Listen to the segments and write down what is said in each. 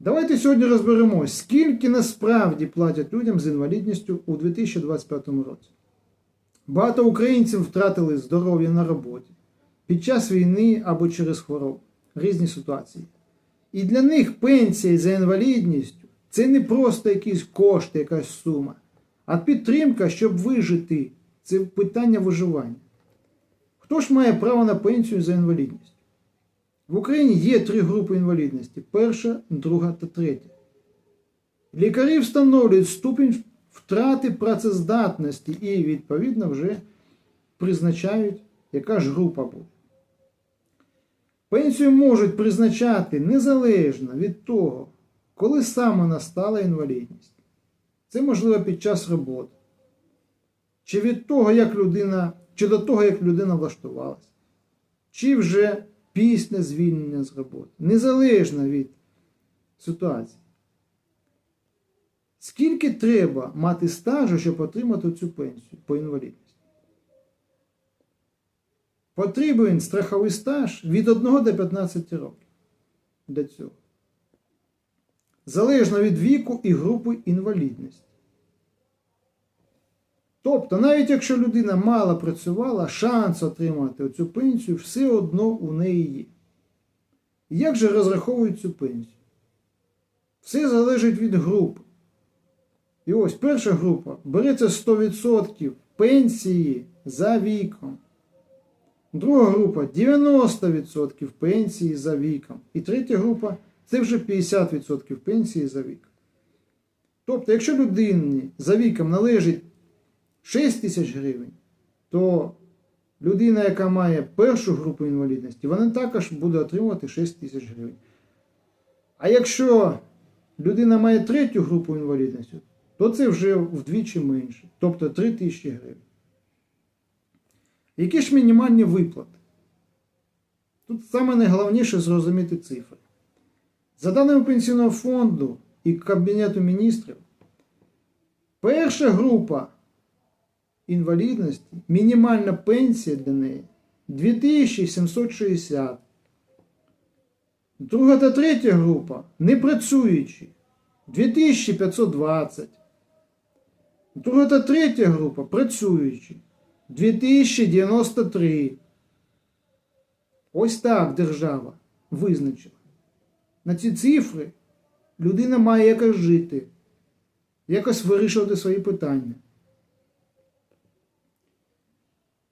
Давайте сьогодні розберемось, скільки насправді платять людям з інвалідністю у 2025 році. Багато українців втратили здоров'я на роботі під час війни або через хворобу, різні ситуації. І для них пенсія за інвалідністю це не просто якісь кошти, якась сума, а підтримка, щоб вижити. Це питання виживання. Хто ж має право на пенсію за інвалідність? В Україні є три групи інвалідності: перша, друга та третя. Лікарі встановлюють ступінь втрати працездатності і, відповідно, вже призначають, яка ж група буде. Пенсію можуть призначати незалежно від того, коли саме настала інвалідність. Це можливо під час роботи. Чи від того, як людина, чи до того, як людина влаштувалася, чи вже після звільнення з роботи, незалежно від ситуації. Скільки треба мати стажу, щоб отримати цю пенсію по інвалідності? Потрібен страховий стаж від 1 до 15 років для цього. Залежно від віку і групи інвалідності. Тобто, навіть якщо людина мало працювала, шанс отримати цю пенсію все одно у неї є. Як же розраховують цю пенсію? Все залежить від групи. І ось перша група береться 100% пенсії за віком. Друга група 90% пенсії за віком. І третя група це вже 50% пенсії за віком. Тобто, якщо людині за віком належить 6 тисяч гривень, то людина, яка має першу групу інвалідності, вона також буде отримувати 6 тисяч гривень. А якщо людина має третю групу інвалідності, то це вже вдвічі менше, тобто 3 тисячі гривень. Які ж мінімальні виплати? Тут саме найголовніше зрозуміти цифри. За даними Пенсійного фонду і Кабінету міністрів, перша група інвалідності, мінімальна пенсія для неї 2760. Друга та третя група непрацюючі 2520. Друга та третя група працюючі 2093. Ось так держава визначила. На ці цифри людина має якось жити, якось вирішувати свої питання.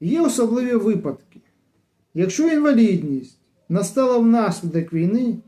Є особливі випадки. Якщо інвалідність настала внаслідок війни,